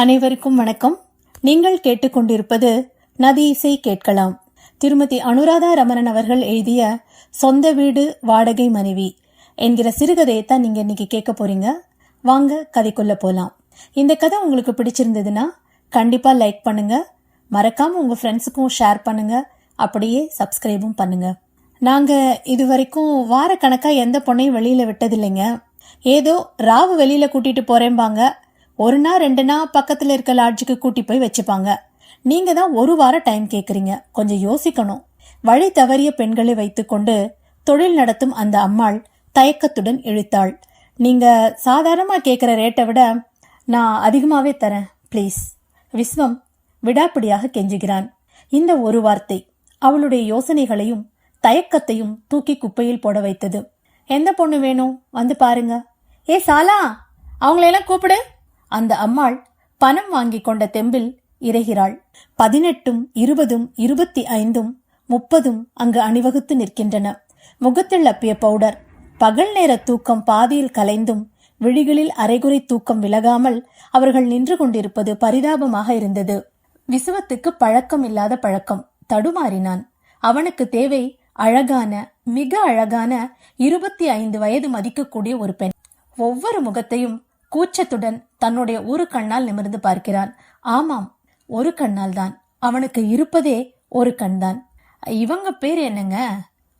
அனைவருக்கும் வணக்கம். நீங்கள் கேட்டுக்கொண்டிருப்பது நதி இசை கேட்கலாம். திருமதி அனுராதா ரமணன் அவர்கள் எழுதிய சொந்த வீடு வாடகை மனைவி என்கிற சிறுகதையை தான் நீங்க இன்னைக்கு கேட்க போறீங்க. வாங்க கதைக்குள்ள போலாம். இந்த கதை உங்களுக்கு பிடிச்சிருந்ததுன்னா கண்டிப்பா லைக் பண்ணுங்க. மறக்காம உங்க ஃப்ரெண்ட்ஸுக்கும் ஷேர் பண்ணுங்க. அப்படியே சப்ஸ்கிரைபும் பண்ணுங்க. நாங்க இது வரைக்கும் வாரக்கணக்கா எந்த பொண்ணையும் வெளியில விட்டதில்லைங்க. ஏதோ ராவு வெளியில கூட்டிட்டு போறேன்பாங்க ஒரு நாள் ரெண்டு நாள் பக்கத்தில் இருக்க லாட்ஜுக்கு கூட்டி போய் வச்சுப்பாங்க. நீங்க தான் ஒரு வாரம் டைம் கேட்குறீங்க கொஞ்சம் யோசிக்கணும். வழி தவறிய பெண்களை வைத்துக்கொண்டு தொழில் நடத்தும் அந்த அம்மாள் தயக்கத்துடன் இழுத்தாள். நீங்க சாதாரணமாக கேட்குற ரேட்டை விட நான் அதிகமாகவே தரேன் ப்ளீஸ். விஸ்வம் விடாப்பிடியாக கெஞ்சுகிறான். இந்த ஒரு வார்த்தை அவளுடைய யோசனைகளையும் தயக்கத்தையும் தூக்கி குப்பையில் போட வைத்தது. எந்த பொண்ணு வேணும்? வந்து பாருங்க. ஏ சாலா அவங்களையெல்லாம் கூப்பிடு. அந்த அம்மாள் பணம் வாங்கி கொண்ட தெம்பில் இறைகிறாள். பதினெட்டும் இருபதும் இருபத்தி ஐந்தும் முப்பதும் அங்கு அணிவகுத்து நிற்கின்றன. முகத்தில் அப்பிய பவுடர். பகல் நேர தூக்கம் பாதியில் கலைந்தும் விழிகளில் அரைகுறை தூக்கம் விலகாமல் அவர்கள் நின்று கொண்டிருப்பது பரிதாபமாக இருந்தது. விசுவத்துக்கு பழக்கம் இல்லாத பழக்கம். தடுமாறினான். அவனுக்கு தேவை அழகான மிக அழகான இருபத்தி ஐந்து வயது மதிக்கக்கூடிய ஒரு பெண். ஒவ்வொரு முகத்தையும் கூச்சத்துடன் தன்னுடைய ஒரு கண்ணால் நிமிர்ந்து பார்க்கிறான். ஆமாம் ஒரு கண்ணால் தான் அவனுக்கு இருப்பதே ஒரு கண்தான். இவங்க பேர் என்னங்க?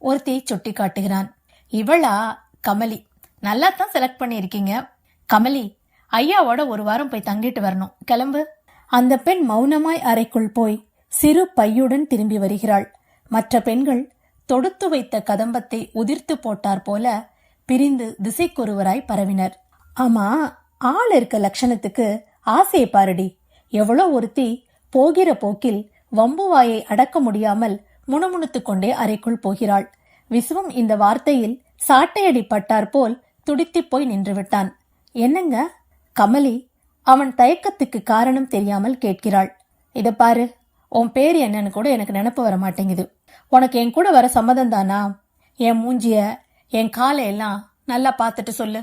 ஒருத்தியை சுட்டி காட்டுகிறான். இவளா கமலி. நல்லா தான் செலக்ட் பண்ணியிருக்கீங்க. கமலி ஐயாவோட ஒரு வாரம் போய் தங்கிட்டு வரணும். கிளம்பு. அந்த பெண் மௌனமாய் அறைக்குள் போய் சிறு பையுடன் திரும்பி வருகிறாள். மற்ற பெண்கள் தொடுத்து வைத்த கதம்பத்தை உதிர்த்து போட்டார் போல பிரிந்து திசைக்கொருவராய் பரவினர். ஆமா ஆள் இருக்க லட்சணத்துக்கு ஆசையை பாருடி. எவ்வளோ ஒருத்தி போகிற போக்கில் வம்புவாயை அடக்க முடியாமல் முணுமுணுத்து கொண்டே அறைக்குள் போகிறாள். விஸ்வம் இந்த வார்த்தையில் சாட்டையடி பட்டார் போல் துடித்திப் போய் நின்று விட்டான். என்னங்க? கமலி அவன் தயக்கத்துக்கு காரணம் தெரியாமல் கேட்கிறாள். இத பாரு உன் பேர் என்னன்னு கூட எனக்கு நினப்பு வர மாட்டேங்குது. உனக்கு என் கூட வர சம்மதம் தானா? என் மூஞ்சிய என் காலை எல்லாம் நல்லா பார்த்துட்டு சொல்லு.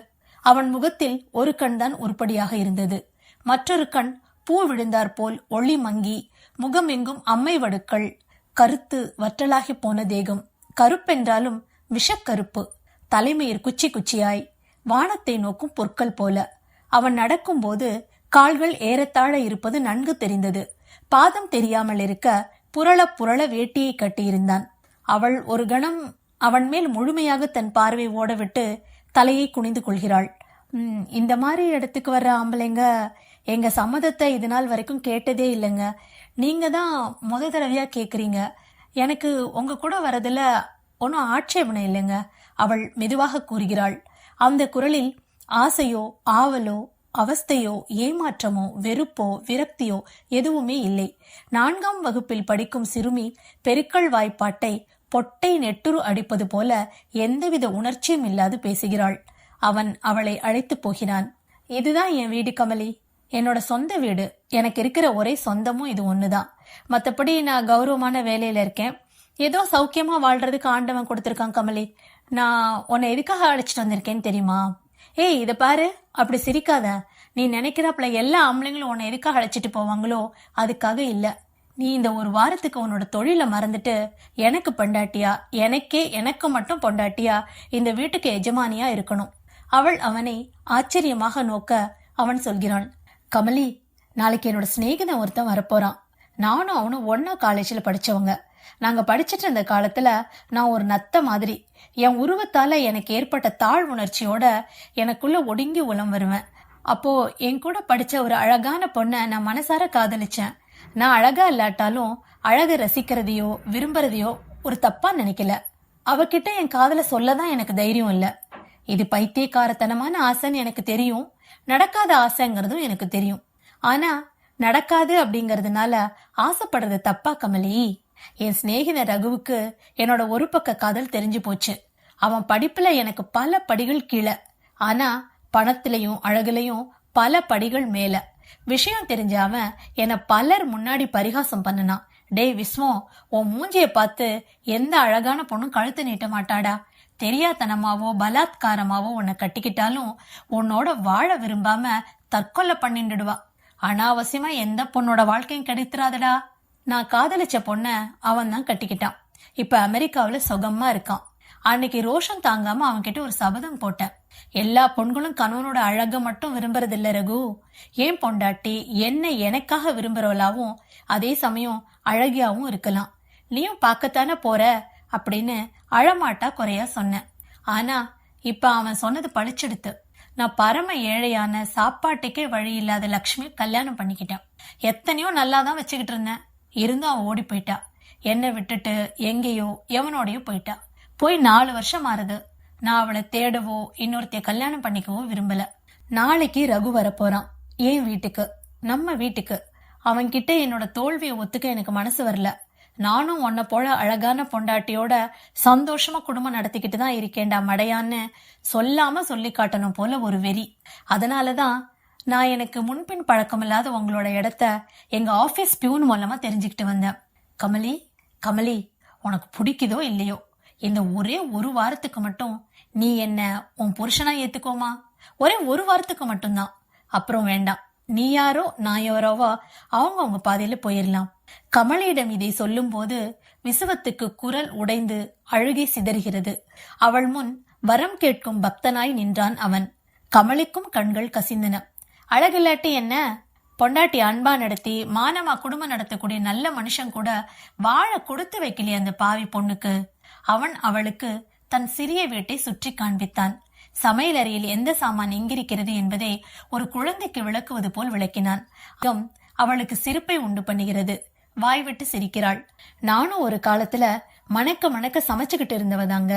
அவன் முகத்தில் ஒரு கண் தான் உருப்படியாக இருந்தது. மற்றொரு கண் பூ விழுந்தாற் போல் ஒளி மங்கி முகமெங்கும் அம்மை வடுக்கள் கருத்து வற்றலாகி போன தேகம். கருப்பென்றாலும் விஷக்கருப்பு. தலைமயிர் குச்சி குச்சியாய் வானத்தை நோக்கும் பொற்கள் போல. அவன் நடக்கும்போது கால்கள் ஏறத்தாழ இருப்பது நன்கு தெரிந்தது. பாதம் தெரியாமல் இருக்க புரள புரள வேட்டியை கட்டியிருந்தான். அவள் ஒரு கணம் அவன் மேல் முழுமையாக தன் பார்வை ஓடவிட்டு தலையை குனிந்து கொள்கிறாள். இந்த மாதிரி இடத்துக்கு வர்ற ஆம்பளைங்க எங்க சம்மதத்தை இது நாள் வரைக்கும் கேட்டதே இல்லைங்க. நீங்க தான் முத தடவையா கேக்குறீங்க. எனக்கு உங்க கூட வரதுல ஒன்றும் ஆட்சேபனை இல்லைங்க அவள் மெதுவாக கூறுகிறாள். அந்த குரலில் ஆசையோ ஆவலோ அவஸ்தையோ ஏமாற்றமோ வெறுப்போ விரக்தியோ எதுவுமே இல்லை. நான்காம் வகுப்பில் படிக்கும் சிறுமி பெருக்கல் வாய்ப்பாட்டை பொட்டை நெட்டுரு அடிப்பது போல எந்தவித உணர்ச்சியும் இல்லாது பேசுகிறாள். அவன் அவளை அழைத்து போகிறான். இதுதான் என் வீடு கமலி. என்னோட சொந்த வீடு. எனக்கு இருக்கிற ஒரே சொந்தமும் இது ஒண்ணுதான். மற்றபடி நான் கௌரவமான வேலையில இருக்கேன். ஏதோ சௌக்கியமா வாழ்றதுக்கு ஆண்டவன் கொடுத்திருக்கான் கமலி. நான் உன்னை எதுக்காக அழைச்சிட்டு வந்திருக்கேன்னு தெரியுமா? ஏய் இதை பாரு. அப்படி சிரிக்காத. நீ நினைக்கிறாப்புல எல்லா ஆம்பளைங்களும் உன்னை எதுக்காக அழைச்சிட்டு போவாங்களோ அதுக்காக இல்லை. நீ இந்த ஒரு வாரத்துக்கு உன்னோட தொழிலை மறந்துட்டு எனக்கு பொண்டாட்டியா? எனக்கே எனக்கு மட்டும் பொண்டாட்டியா? இந்த வீட்டுக்கு எஜமானியா இருக்கணும். அவள் அவனை ஆச்சரியமாக நோக்க அவன் சொல்கிறான் கமலி நாளைக்கு என்னோட சிநேகிதன் ஒருத்தன் வரப்போறான். நானும் அவனும் ஒன்னா காலேஜில் படிச்சவங்க. நாங்க படிச்சிட்டு இருந்த காலத்துல நான் ஒரு நத்த மாதிரி என் உருவத்தால எனக்கு ஏற்பட்ட தாழ் உணர்ச்சியோட எனக்குள்ள ஒடுங்கி உலம் வருவேன் அப்போ என் கூட படிச்ச ஒரு அழகான பொண்ணை நான் மனசார காதலிச்சேன். நான் அழகா இல்லாட்டாலும் அழகை ரசிக்கிறதையோ விரும்புறதையோ ஒரு தப்பா நினைக்கல. அவகிட்ட என் காதல சொல்லதான் எனக்கு தைரியம் இல்ல. இது பைத்தியக்காரத்தனமான ஆசைன்னு எனக்கு தெரியும். நடக்காத ஆசைங்கிறதும் எனக்கு தெரியும். ஆனா நடக்காது அப்படிங்கறதுனால ஆசைப்படுறது தப்பா கமலி என் சிநேகித ரகுவுக்கு என்னோட ஒரு பக்க காதல் தெரிஞ்சு போச்சு. அவன் படிப்புல எனக்கு பல படிகள் கீழே. ஆனா பணத்திலையும் அழகுலையும் பல படிகள் மேலே. விஷயம் தெரிஞ்ச அவன் என்னை பலர் முன்னாடி பரிகாசம் பண்ணனான். டேய் விஸ்வம் உன் மூஞ்சியை பார்த்து எந்த அழகான பொண்ணும் கழுத்து நீட்ட மாட்டாடா? தெரியாதனமாவோ பலாத்காரமாவோ உன்னை கட்டிக்கிட்டாலும் உன்னோட வாழ விரும்பாம தற்கொலை பண்ணிடுவா அனாவசியமா எந்த பொண்ணோட வாழ்க்கையும் கிடைத்துறாதடா நான் காதலிச்ச பொண்ண அவன் தான் கட்டிக்கிட்டான். இப்ப அமெரிக்காவில சுகமா இருக்கான். அன்னைக்கு ரோஷன் தாங்காம அவன்கிட்ட ஒரு சபதம் போட்டேன். எல்லா பொண்களும் கணவனோட அழக மட்டும் விரும்புறதில்ல ரகு. ஏன் பொண்டாட்டி? என்ன எனக்காக விரும்புறவளாவும் அதே சமயம் அழகியாவும் இருக்கலாம். நீயும் பார்க்கத்தானே போற? அப்படின்னு அழமாட்டா குறையா சொன்னேன் ஆனா இப்ப அவன் சொன்னது பழிச்செடுத்து. நான் பரம ஏழையான சாப்பாட்டுக்கே வழி இல்லாத லக்ஷ்மி கல்யாணம் பண்ணிக்கிட்டேன். எத்தனையோ நல்லா தான் வச்சுக்கிட்டு இருந்தேன். இருந்தும் அவன் ஓடி போயிட்டா. என்னை விட்டுட்டு எங்கேயோ எவனோடயோ போயிட்டா. போய் நாலு வருஷம் ஆறுது. நான் அவளை தேடவோ இன்னொருத்தைய கல்யாணம் பண்ணிக்கவோ விரும்பல. நாளைக்கு ரகு வரப்போறான். ஏன் வீட்டுக்கு? நம்ம வீட்டுக்கு. அவன்கிட்ட என்னோட தோல்வியை ஒத்துக்க எனக்கு மனசு வரல. நானும் உன்னை போல அழகான பொண்டாட்டியோட சந்தோஷமா குடும்பம் நடத்திக்கிட்டு தான் இருக்கேன்டா மடையான்னு சொல்லாம சொல்லி காட்டணும் போல ஒரு வெறி. அதனாலதான் நான் எனக்கு முன்பின் பழக்கமில்லாத உங்களோட இடத்த எங்க ஆபீஸ் பியூன் மூலமா தெரிஞ்சுக்கிட்டு வந்தேன். கமலி கமலி உனக்கு பிடிக்குதோ இல்லையோ? இந்த ஒரே ஒரு வாரத்துக்கு மட்டும் நீ என்ன உன் புருஷனா ஏத்துக்கோமா? ஒரே ஒரு வாரத்துக்கு மட்டும்தான். அப்புறம் வேண்டாம். நீ யாரோ நான் யாரோவா அவங்க அவங்க பாதையில போயிடலாம் கமலியிடம் இதை சொல்லும்போது விசுவத்துக்கு குரல் உடைந்து அழுகை சிதறுகிறது. அவள் முன் வரம் கேட்கும் பக்தனாய் நின்றான் அவன். கமலிக்கும் கண்கள் கசிந்தன. அழகில்லாட்டி என்ன? பொண்டாட்டி அன்பா நடத்தி மானமா குடும்பம் நடத்தக்கூடிய நல்ல மனுஷன் கூட வாழ கொடுத்து வைக்கலையே அந்த பாவி பொண்ணுக்கு. அவன் அவளுக்கு தன் சிறிய வீட்டை சுற்றி காண்பித்தான். சமையலறையில் எந்த சாமான் எங்கிருக்கிறது என்பதை ஒரு குழந்தைக்கு விளக்குவது போல் விளக்கினான். அவளுக்கு சிரிப்பை உண்டு பண்ணுகிறது. வாய் விட்டு சிரிக்கிறாள். நானும் ஒரு காலத்துல மணக்க மணக்க சமைச்சுக்கிட்டு இருந்தவதாங்க.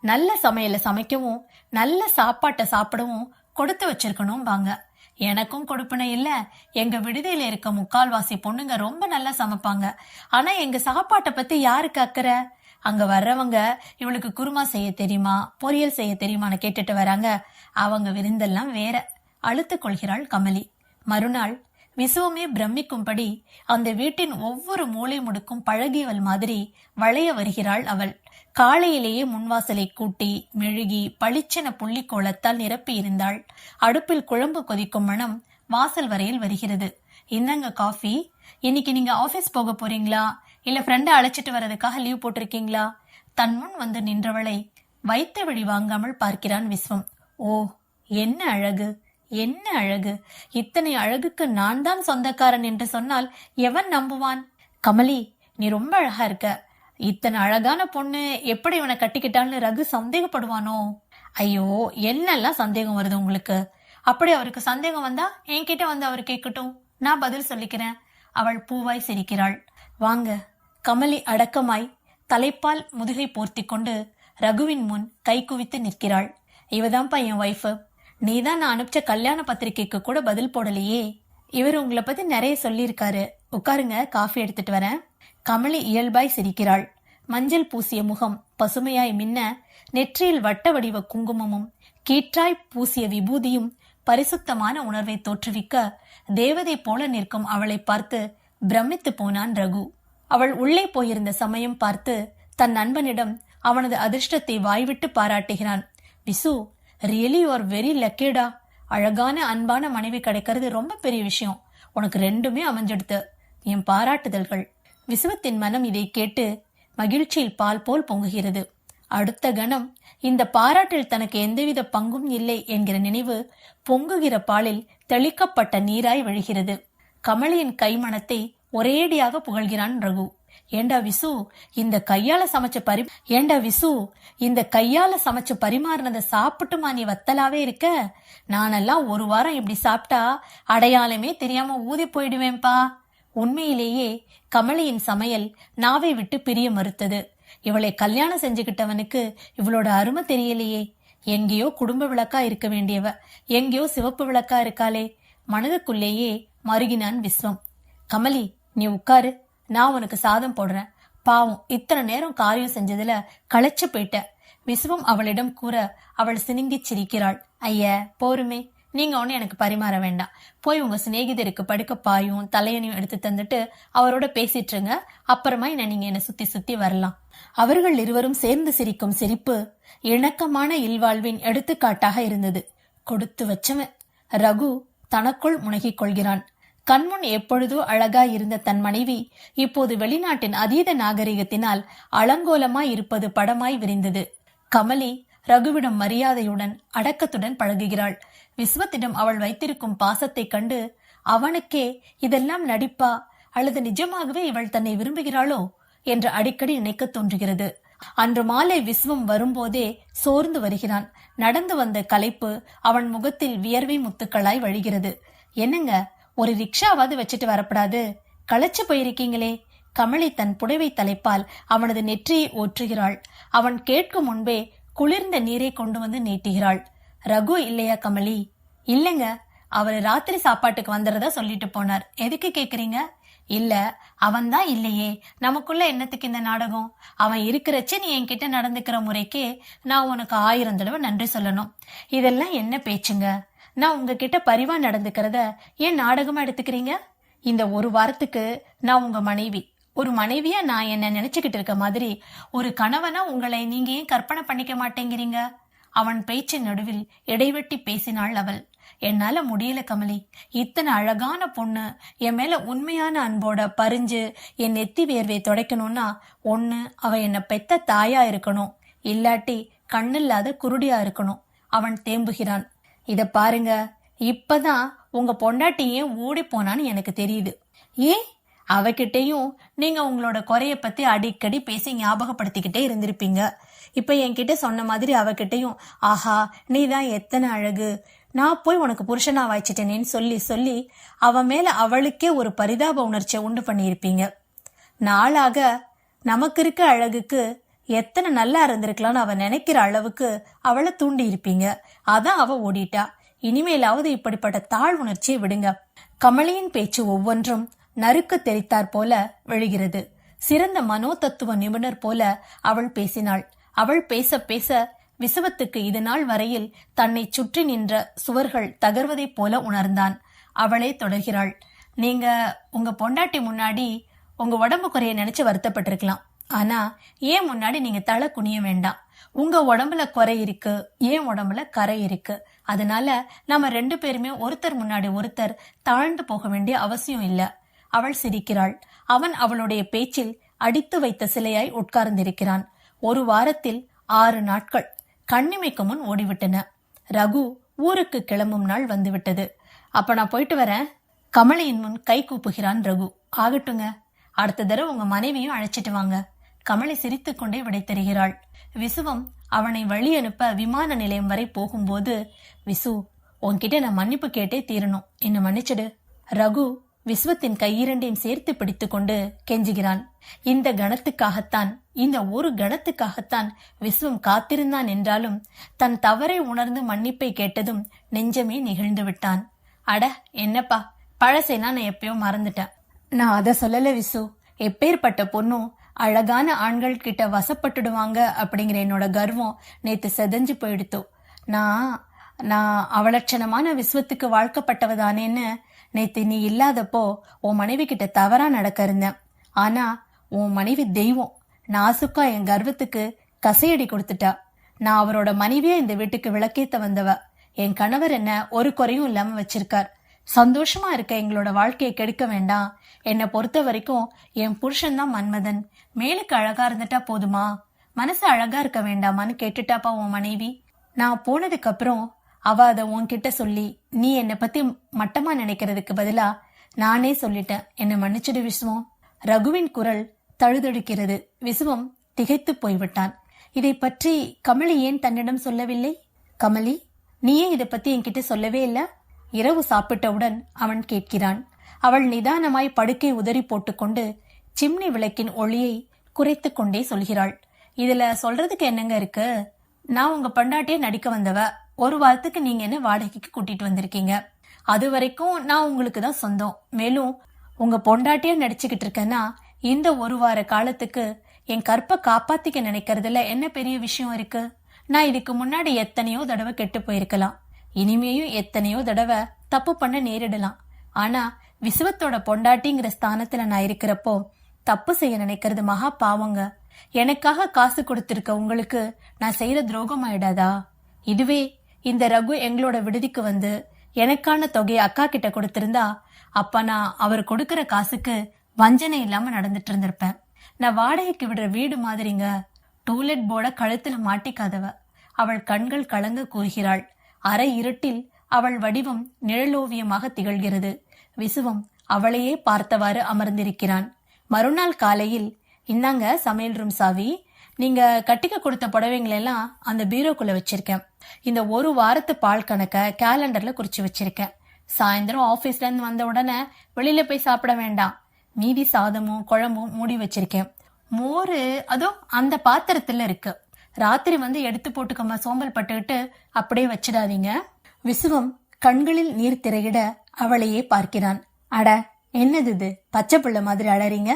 நல்ல சமையல சமைக்கவும் நல்ல சாப்பாட்டை சாப்பிடவும் கொடுத்து வச்சிருக்கணும் வாங்க. எனக்கும் கொடுப்பனை இல்ல. எங்க விடுதியில இருக்க முக்கால்வாசி பொண்ணுங்க ரொம்ப நல்லா சமைப்பாங்க. ஆனா எங்க சாப்பாட்டை பத்தி யாருக்கு அக்கறை அங்க வர்றவங்க இவளுக்கு குருமா செய்ய தெரியுமா? பொரியல் செய்ய தெரியுமான்னு கேட்டுட்டு வராங்க. அவங்க விருந்தெல்லாம் வேற. அழுத்து கொள்கிறாள் கமலி. மறுநாள் விசுவமே பிரமிக்கும்படி அந்த வீட்டின் ஒவ்வொரு மூலை முடுக்கும் பழகியவள் மாதிரி வளைய வருகிறாள் அவள். காலையிலேயே முன்வாசலை கூட்டி மெழுகி பளிச்சென புள்ளி கோலத்தால் நிரப்பி இருந்தாள். அடுப்பில் குழம்பு கொதிக்கும் மணம் வாசல் வரையில் வருகிறது. என்னங்க காஃபி? இன்னைக்கு நீங்க ஆபீஸ் போக போறீங்களா? இல்ல ஃப்ரெண்டை அழைச்சிட்டு வர்றதுக்காக லீவ் போட்டிருக்கீங்களா? தன் முன் வந்து நின்றவளை வைத்த வழி வாங்காமல் பார்க்கிறான் விஸ்வம். ஓ என்ன அழகு என்ன அழகு. இத்தனை அழகுக்கு நான் தான் சொந்தக்காரன் என்று சொன்னால் எவன் நம்புவான்? கமலி நீ ரொம்ப அழகா இருக்க. இத்தனை அழகான பொண்ணு எப்படி இவனை கட்டிக்கிட்டான்னு ரகு சந்தேகப்படுவானோ? ஐயோ என்னெல்லாம் சந்தேகம் வருது உங்களுக்கு? அப்படி அவருக்கு சந்தேகம் வந்தா என்கிட்ட வந்து அவர் கேட்கட்டும். நான் பதில் சொல்லிக்கிறேன். அவள் பூவாய் சிரிக்கிறாள். வாங்க கமலி அடக்கமாய் தலைப்பால் முதுகை போர்த்தி கொண்டு ரகுவின் முன் கை குவித்து நிற்கிறாள். இவதான்ப்பா என் ஒய்ஃபு நீதான் நான் அனுப்பிச்ச கல்யாண பத்திரிகைக்கு கூட பதில் போடலையே. இவர் உங்களை பத்தி நிறைய சொல்லியிருக்காரு. உட்காருங்க காஃபி எடுத்துட்டு வரேன். கமலி இயல்பாய் சிரிக்கிறாள். மஞ்சள் பூசிய முகம் பசுமையாய் மின்ன நெற்றியில் வட்ட வடிவ குங்குமமும் கீற்றாய் பூசிய விபூதியும் பரிசுத்தமான உணர்வை தோற்றுவிக்க தேவதை போல நிற்கும் அவளை பார்த்து பிரமித்து போனான் ரகு. அவள் உள்ளே போயிருந்த சமயம் பார்த்து தன் நண்பனிடம் அவனது அதிர்ஷ்டத்தை வாய்விட்டு பாராட்டுகிறான். Visu really you are very லக்கேடா அழகான அன்பான மனைவி கிடைக்கிறது ரொம்ப பெரிய விஷயம். உனக்கு ரெண்டுமே அமைஞ்செடுத்து. என் பாராட்டுதல்கள். விசுவத்தின் மனம் இதை கேட்டு மகிழ்ச்சியில் பால் போல் பொங்குகிறது. அடுத்த கணம் இந்த பாராட்டில் தனக்கு எந்தவித பங்கும் இல்லை என்கிற நினைவு பொங்குகிற பாலில் தெளிக்கப்பட்ட நீராய் வழிகிறது. கமலியின் கைமணத்தை ஒரேடியாக புகழ்கிறான் ரகு. ஏண்டா விசு இந்த கையால சமைச்ச பரி ஏண்டா விசு இந்த கையால சமைச்ச பரிமாறினதை சாப்பிட்டுமா நீ வத்தலாவே இருக்க? நானெல்லாம் ஒரு வாரம் இப்படி சாப்பிட்டா அடையாளமே தெரியாம ஊதி போயிடுவேன்பா உண்மையிலேயே கமலியின் சமையல் நாவை விட்டு பிரிய மறுத்தது. இவளை கல்யாணம் செஞ்சுக்கிட்டவனுக்கு இவளோட அருமை தெரியலையே. எங்கேயோ குடும்ப விளக்கா இருக்க வேண்டியவ எங்கேயோ சிவப்பு விளக்கா இருக்காளே. மனதுக்குள்ளேயே மருகினான் விஸ்வம். கமலி நீ உட்காரு நான் உனக்கு சாதம் போடுறேன். பாவம் இத்தனை நேரம் காரியம் செஞ்சதுல களைச்சு போயிட்ட. விஸ்வம் அவளிடம் கூற அவள் சினுங்கி சிரிக்கிறாள். ஐய போருமே நீங்க ஒண்ணு எனக்கு பரிமாற வேண்டாம். போய் உங்க சிநேகிதருக்கு படுக்க பாயும் தலையணையும் எடுத்து தந்துட்டு அவரோட பேசிட்டு இருங்க அப்புறமா என்ன நீங்க என்ன சுத்தி சுத்தி வரலாம். அவர்கள் இருவரும் சேர்ந்து சிரிக்கும் சிரிப்பு இணக்கமான இல்வாழ்வின் எடுத்துக்காட்டாக இருந்தது. கொடுத்து வச்சவன் ரகு தனக்குள் முனகிக் கொள்கிறான். கண்முன் எப்பொழுதோ அழகாய் இருந்த தன் மனைவி இப்போது வெளிநாட்டின் அதீத நாகரிகத்தினால் அலங்கோலமாய் இருப்பது படமாய் விரிந்தது. கமலி ரகுவிடம் மரியாதையுடன் அடக்கத்துடன் பழகுகிறாள். விஸ்வத்திடம் அவள் வைத்திருக்கும் பாசத்தை கண்டு அவனுக்கே இதெல்லாம் நடிப்பா? அல்லது நிஜமாகவே இவள் தன்னை விரும்புகிறாளோ? என்று அடிக்கடி நினைக்க தோன்றுகிறது. அன்று மாலை விஸ்வம் வரும்போதே சோர்ந்து வருகிறான். நடந்து வந்த கலைப்பு அவன் முகத்தில் வியர்வை முத்துக்களாய் வழிகிறது. என்னங்க? ஒரு ரிக்ஷாவாவது வச்சுட்டு வரப்படாது. களைச்சு போயிருக்கீங்களே. கமலி தன் புடவை தலைப்பால் அவனது நெற்றியை ஒற்றுகிறாள் அவன் கேட்கும் முன்பே குளிர்ந்த நீரை கொண்டு வந்து நீட்டுகிறாள். ரகு இல்லையா கமலி? இல்லைங்க. அவர் ராத்திரி சாப்பாட்டுக்கு வந்துறதா சொல்லிட்டு போனார். எதுக்கு கேக்குறீங்க? இல்ல அவன் தான் இல்லையே. நமக்குள்ள என்னத்துக்கு இந்த நாடகம்? அவன் இருக்கிறச்சே நீ என்கிட்ட நடந்துக்கிற முறைக்கே நான் உனக்கு ஆயிரம் தடவை நன்றி சொல்லணும். இதெல்லாம் என்ன பேச்சுங்க? நான் உங்ககிட்ட பரிவா நடந்துக்கிறத ஏன் நாடகமா எடுத்துக்கிறீங்க? இந்த ஒரு வாரத்துக்கு நான் உங்க மனைவி. ஒரு மனைவியா நான் என்ன நினைச்சுக்கிட்டு இருக்க மாதிரி ஒரு கணவனா உங்களை நீங்க ஏன் கற்பனை பண்ணிக்க மாட்டேங்கிறீங்க? அவன் பேச்சின் நடுவில் இடைவெட்டி பேசினாள் அவள். என்னால முடியல கமலி. இத்தனை அழகான பொண்ணு என் மேல உண்மையான அன்போட பறிஞ்சு என் நெத்தி வேர்வை துடைக்கணும்னா ஒண்ணு அவ என்ன பெத்த தாயா இருக்கணும். இல்லாட்டி கண்ணில்லாத குருடியா இருக்கணும். அவன் தேம்புகிறான். இத பாருங்க. இப்பதான் உங்க பொண்டாட்டியே ஏன் ஓடி போனான்னு எனக்கு தெரியுது. ஏன்? அவகிட்டையும் நீங்க உங்களோட குறைய பத்தி அடிக்கடி பேசி ஞாபகப்படுத்திக்கிட்டே இருந்திருப்பீங்க. இப்ப என்கிட்ட சொன்ன மாதிரி அவகிட்டையும் ஆஹா நீ தான் எத்தனை அழகு. நான் போய் உனக்கு புருஷனா வாய்ச்சிட்டேனேன்னு சொல்லி சொல்லி அவ மேல அவளுக்கே ஒரு பரிதாப உணர்ச்சியை உண்டு பண்ணியிருப்பீங்க. நாளாக நமக்கு இருக்க அழகுக்கு எத்தனை நல்லா இருந்திருக்கலாம்னு அவ நினைக்கிற அளவுக்கு அவளை தூண்டி இருப்பீங்க. அதான் அவ ஓடிட்டா. இனிமேலாவது இப்படிப்பட்ட தாழ் உணர்ச்சியை விடுங்க. கமலியின் பேச்சு ஒவ்வொன்றும் நறுக்கு தெரித்தாற் போல விழுகிறது. சிறந்த மனோதத்துவ நிபுணர் போல அவள் பேசினாள். அவள் பேச பேச விசவத்துக்கு இது நாள் வரையில் தன்னை சுற்றி நின்ற சுவர்கள் தகர்வதைப் போல உணர்ந்தான். அவளே தொடர்கிறாள். நீங்க உங்க பொண்டாட்டி முன்னாடி உங்க உடம்பு குறைய நினைச்சு வருத்தப்பட்டிருக்கலாம். ஆனா ஏன் முன்னாடி நீங்க தலை குனிய வேண்டாம்? உங்க உடம்புல குறை இருக்கு ஏன் உடம்புல கரை இருக்கு? அதனால நம்ம ரெண்டு பேருமே ஒருத்தர் முன்னாடி ஒருத்தர் தாழ்ந்து போக வேண்டிய அவசியம் இல்ல. அவள் சிரிக்கிறாள். அவன் அவளுடைய பேச்சில் அடித்து வைத்த சிலையாய் உட்கார்ந்திருக்கிறான். ஒரு வாரத்தில் ஆறு நாட்கள் கண்ணிமைக்கு முன் ஓடிவிட்டன. ரகு ஊருக்கு கிளம்பும் நாள் வந்துவிட்டது. அப்ப நான் போயிட்டு வரேன். கமலையின் முன் கை கூப்புகிறான் ரகு. ஆகட்டுங்க. அடுத்த தடவை உங்க மனைவியும் அழைச்சிட்டு வாங்க. கமலி சிரித்துக்கொண்டே விடை தருகிறாள் விசுவம் அவனை வழி அனுப்ப விமான நிலையம் வரை போகும்போது விசு உன்கிட்ட நான் மன்னிப்பு கேட்டே தீரணும். என்ன மன்னிச்சிடு. ரகு விஸ்வத்தின் கையிரண்டையும் சேர்த்து பிடித்துக்கொண்டு கெஞ்சுகிறான். இந்த கணத்துக்காகத்தான் இந்த ஒரு கணத்துக்காகத்தான் விஸ்வம் காத்திருந்தான் என்றாலும் தன் தவறை உணர்ந்து மன்னிப்பை கேட்டதும் நெஞ்சமே நிகழ்ந்து விட்டான். அட என்னப்பா பழசைனா நான் எப்பயோ மறந்துட்டேன். நான் அதை சொல்லல விசு. எப்பேற்பட்ட பொண்ணும் அழகான ஆண்கள் கிட்ட வசப்பட்டுடுவாங்க அப்படிங்கிற என்னோட கர்வம் நேத்து செதஞ்சு போயிடுத்தோ. நான் நான் அவலட்சணமான விஸ்வத்துக்கு வாழ்க்கப்பட்டவதானேன்னு நேத்து நீ இல்லாதப்போ உன் மனைவி கிட்ட தவறா நடக்க இருந்தேன். ஆனா உன் மனைவி தெய்வம். நாசுக்கா என் கர்வத்துக்கு கசையடி கொடுத்துட்டா. நான் அவரோட மனைவியே இந்த வீட்டுக்கு விளக்கேத்த வந்தவ. என் கணவர் என்ன ஒரு குறையும் இல்லாம வச்சிருக்கார். சந்தோஷமா இருக்க எங்களோட வாழ்க்கையை கெடுக்க வேண்டாம். என்னை பொறுத்த வரைக்கும் என் புருஷன் தான் மன்மதன். மேலுக்கு அழகா இருந்துட்டா போதுமா? மனசு அழகா இருக்க வேண்டாமான்னு கேட்டுட்டாப்பா உன் மனைவி. நான் போனதுக்கு அப்புறம் அவ அதை உன்கிட்ட சொல்லி நீ என்னை பத்தி மட்டமா நினைக்கிறதுக்கு பதிலா நானே சொல்லிட்டேன். என்னை மன்னிச்சிடு விசுவம் ரகுவின் குரல் தழுதழுக்கிறது. விசுவம் திகைத்து போய்விட்டான். இதை பற்றி கமலி ஏன் தன்னிடம் சொல்லவில்லை? கமலி நீயே இதை பத்தி என்கிட்ட சொல்லவே இல்லை? இரவு சாப்பிட்டவுடன் அவன் கேட்கிறான். அவள் நிதானமாய் படுக்கை உதறி போட்டுக்கொண்டு சிம்னி விளக்கின் ஒளியை குறைத்து கொண்டே சொல்கிறாள். இதுல சொல்றதுக்கு என்னங்க இருக்கு? நான் உங்க பண்டாட்டியே நடிக்க வந்தவ. ஒரு வாரத்துக்கு நீங்க என்ன வாடகைக்கு கூட்டிட்டு வந்திருக்கீங்க? அது வரைக்கும் நான் உங்களுக்கு தான் சொந்தம். மேலும் உங்க பொண்டாட்டியா நடிச்சுக்கிட்டு இருக்கேன்னா இந்த ஒரு வார காலத்துக்கு என் கற்பை காப்பாத்திக்க நினைக்கிறதுல என்ன பெரிய விஷயம் இருக்கு? நான் இதுக்கு முன்னாடி எத்தனையோ தடவை கெட்டு போயிருக்கலாம். இனிமேயும் எத்தனையோ தடவை தப்பு பண்ண நேரிடலாம். ஆனா விசுவத்தோட பொண்டாட்டிங்கிற ஸ்தானத்துல நான் இருக்கிறப்போ தப்பு செய்ய நினைக்கிறது மகா பாவங்க. எனக்காக காசு கொடுத்திருக்க உங்களுக்கு நான் செய்யற துரோகம் ஆயிடாதா? இதுவே இந்த ரகு எங்களோட விடுதிக்கு வந்து எனக்கான தொகையை அக்கா கிட்ட கொடுத்திருந்தா அப்ப நான் அவர் கொடுக்கற காசுக்கு வஞ்சனை இல்லாம நடந்துட்டு இருந்திருப்பேன். நான் வாடகைக்கு விடுற வீடு மாதிரிங்க டூலெட் போர்ட கழுத்துல மாட்டிக்காதவ. அவள் கண்கள் கலங்க கூறுகிறாள். அரை இருட்டில் அவள் வடிவம் நிழலோவியமாக திகழ்கிறது. விசுவம் அவளையே பார்த்தவாறு அமர்ந்திருக்கிறான். மறுநாள் காலையில் இந்தாங்க சமையல் ரூம் சாவி. நீங்க கட்டிக்க கொடுத்த புடவைங்களெல்லாம் அந்த பீரோக்குள்ள வச்சிருக்கேன். இந்த ஒரு வாரத்து பால் கணக்க கேலண்டர்ல குறிச்சு வச்சிருக்கேன். சாயந்தரம் ஆபீஸ்ல இருந்து வந்த உடனே வெளியில போய் சாப்பிட வேண்டாம். மீதி சாதமும் குழம்பும் மூடி வச்சிருக்கேன். மோரு அதோ அந்த பாத்திரத்துல இருக்கு. ராத்திரி வந்து எடுத்து போட்டுக்கம்மா சோம்பல் பட்டுக்கிட்டு அப்படியே வச்சிடாதீங்க. விசுவம் கண்களில் நீர் திரையிட அவளையே பார்க்கிறான். அட என்னது இது? பச்சை பிள்ளை மாதிரி அழறீங்க.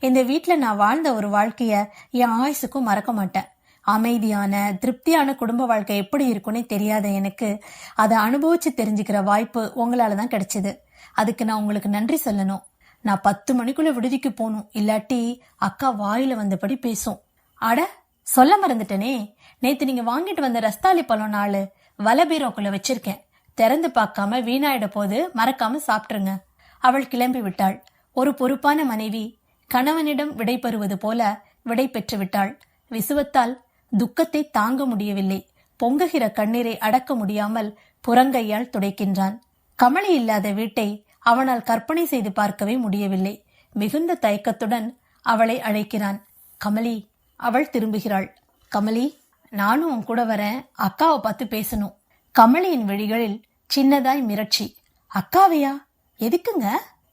இந்த வீட்டில் நான் வாழ்ந்த ஒரு வாழ்க்கைய என் ஆயுசுக்கும் மறக்க மாட்டேன். அமைதியான திருப்தியான குடும்ப வாழ்க்கை எப்படி இருக்கும்னே தெரியாத எனக்கு அதை அனுபவிச்சு தெரிஞ்சுக்கிற வாய்ப்பு உங்களால தான் கிடைச்சது. அதுக்கு நான் உங்களுக்கு நன்றி சொல்லணும். நான் பத்து மணிக்குள்ள விடுதிக்கு போகணும். இல்லாட்டி அக்கா வாயில வந்தபடி பேசும். அட சொல்ல மறந்துட்டனே. நேத்து நீங்க வாங்கிட்டு வந்த ரஸ்தாலி பழம் நாலு வலபீரோக்குள்ள வச்சிருக்கேன். திறந்து பார்க்காம வீணாயிட போது மறக்காம சாப்பிட்டுருங்க. அவள் கிளம்பி விட்டாள். ஒரு பொறுப்பான மனைவி கணவனிடம் விடை பெறுவது போல விடை பெற்று விட்டாள். விசுவத்தால் துக்கத்தை தாங்க முடியவில்லை. பொங்குகிற கண்ணீரை அடக்க முடியாமல் புறங்கையால் துடைக்கின்றான். கமலி இல்லாத வீட்டை அவனால் கற்பனை செய்து பார்க்கவே முடியவில்லை. மிகுந்த தயக்கத்துடன் அவளை அழைக்கிறான். கமலி அவள் திரும்புகிறாள். கமலி நானும் உன் கூட வரேன். அக்காவை பார்த்து பேசணும். கமலியின் விழிகளில் சின்னதாய் மிரட்சி. அக்காவையா? எதுக்குங்க?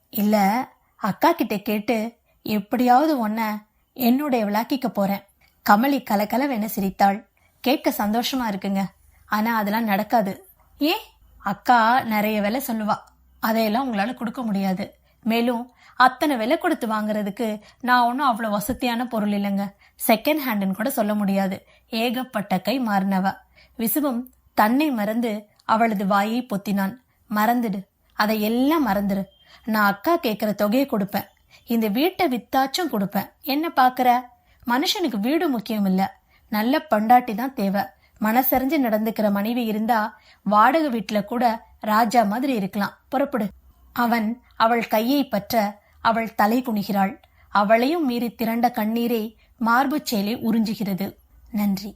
இல்ல அக்கா கிட்ட கேட்டு எப்படியாவது உன்ன என்னுடைய விளாக்கிக்க போறேன். கமலி கலகலவென சிரித்தாள். கேட்க சந்தோஷமா இருக்குங்க. ஆனா அதெல்லாம் நடக்காது. ஏ அக்கா நிறைய வேலை சொல்லுவா. அதையெல்லாம் உங்களால கொடுக்க முடியாது. மேலும் அத்தனை விலை கொடுத்து வாங்குறதுக்கு நான் ஒன்றும் அவ்வளோ வசதியான பொருள் இல்லைங்க. செகண்ட் ஹேண்டுன்னு கூட சொல்ல முடியாது. ஏகப்பட்ட கை மாறினவ. விசுவம் தன்னை மறந்து அவளது வாயை பொத்தினான். மறந்துடு. அதை எல்லாம் மறந்துடு நான் அக்கா கேட்குற தொகையை கொடுப்பேன். இந்த வீட்டை வித்தாச்சும் கொடுப்பேன். என்ன பார்க்குற மனுஷனுக்கு வீடு முக்கியம் இல்லை. நல்ல பண்டாட்டி தான் தேவை. மனசறிஞ்சு நடந்துக்கிற மனைவி இருந்தா வாடகை வீட்டில் கூட ராஜா மாதிரி இருக்கலாம். புறப்படு. அவன் அவள் கையை பற்ற அவள் தலை குனிகிறாள். அவளையும் மீறி திரண்ட கண்ணீரை மார்புச் செயலை உறிஞ்சுகிறது. நன்றி.